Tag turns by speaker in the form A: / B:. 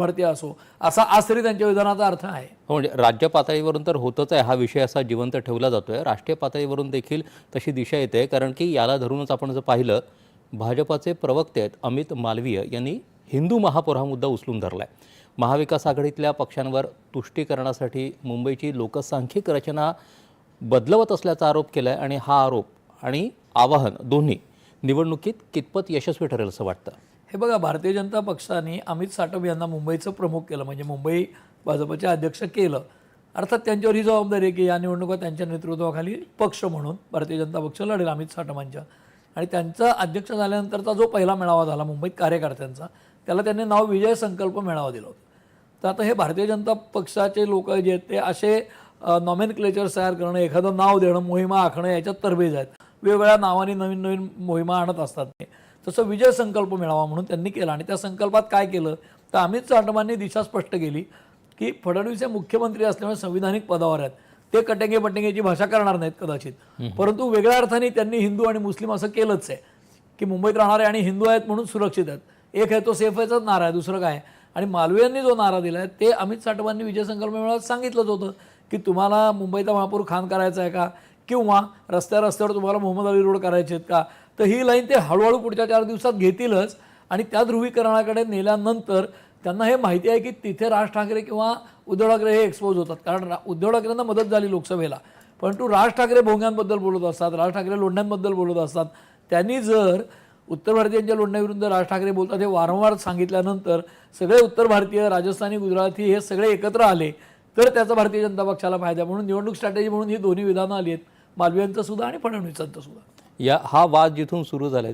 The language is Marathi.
A: भारतीय असो असा आज तरी त्यांच्या विधानाचा अर्थ आहे.
B: हो म्हणजे राज्य पातळीवरून तर होतच आहे हा विषय असा जिवंत ठेवला जातोय. राष्ट्रीय पातळीवरून देखील तशी दिशा येते कारण की याला धरूनच आपण जर पाहिलं भाजपाचे प्रवक्ते आहेत अमित मालवीय यांनी हिंदू महापौर हा मुद्दा उचलून धरलाय. महाविकास आघाडीतल्या पक्षांवर तुष्टीकरणासाठी मुंबईची लोकसांख्यिक रचना बदलवत असल्याचा आरोप केला आहे आणि हा आरोप आणि आवाहन दोन्ही निवडणुकीत कितपत यशस्वी ठरेल असं वाटतं?
A: हे बघा भारतीय जनता पक्षाने अमित साटम यांना मुंबईचं प्रमुख केलं म्हणजे मुंबई भाजपचे अध्यक्ष केलं. अर्थात त्यांच्यावर ही जबाबदारी आहे की या निवडणुका त्यांच्या नेतृत्वाखाली पक्ष म्हणून भारतीय जनता पक्ष लढेल अमित साटमांच्या आणि त्यांचा अध्यक्ष झाल्यानंतरचा जो पहिला मेळावा झाला मुंबईत कार्यकर्त्यांचा त्याला त्यांनी नाव विजय संकल्प मेळावा दिलं होता. तर आता हे भारतीय जनता पक्षाचे लोक जे आहेत ते असे नॉमेन क्लेचर्स तयार करणं एखादं नाव देणं मोहिमा आखणं याच्यात तरबेज आहेत. वेगवेगळ्या नावाने नवीन नवीन मोहिमा आणत असतात ते. तसं विजय संकल्प मिळावा म्हणून त्यांनी केला. आणि त्या संकल्पात काय केलं? तर अमित साटमांनी दिशा स्पष्ट केली की फडणवीस हे मुख्यमंत्री असल्यामुळे संविधानिक पदावर आहेत. ते कटेंगे पटेंगेची भाषा करणार नाहीत कदाचित. परंतु वेगळ्या अर्थाने त्यांनी हिंदू आणि मुस्लिम असं केलंच आहे. की मुंबईत राहणारे आणि हिंदू आहेत म्हणून सुरक्षित आहेत. एक आहे तो सेफ आहेचाच नारा आहे दुसरं काय आणि मालवीय यांनी जो नारा दिला आहे ते अमित साटमांनी विजय संकल्प मेळाव्यात सांगितलंच होतं की तुम्हाला मुंबईचा महापौर खान करायचा आहे का? किंवा रस्त्या रस्त्यावर तुम्हाला मोहम्मद अली रोड करायचे आहेत का? तर ही लाईन ते हळूहळू पुढच्या चार दिवसात घेतीलच. आणि त्या ध्रुवीकरणाकडे नेल्यानंतर त्यांना हे माहिती आहे की तिथे राज ठाकरे किंवा उद्धव ठाकरे हे एक्सपोज होतात. कारण उद्धव ठाकरेंना मदत झाली लोकसभेला. परंतु राज ठाकरे भोंग्यांबद्दल बोलत असतात राज ठाकरे लोंढ्यांबद्दल बोलत असतात. त्यांनी जर उत्तर भारतीयांच्या लोंढ्याविरुद्ध राज ठाकरे बोलतात हे वारंवार सांगितल्यानंतर सगळे उत्तर भारतीय राजस्थानी गुजराती हे सगळे एकत्र आले. तर त्याचा भारतीय जनता पक्षाला फायदा म्हणून निवडणूक स्ट्रॅटेजी म्हणून ही दोन्ही विधानं आली आहेत. मालवीयांचं सुद्धा आणि फडणवीसांचं सुद्धा.
B: या हा वाद जिथून सुरू झाला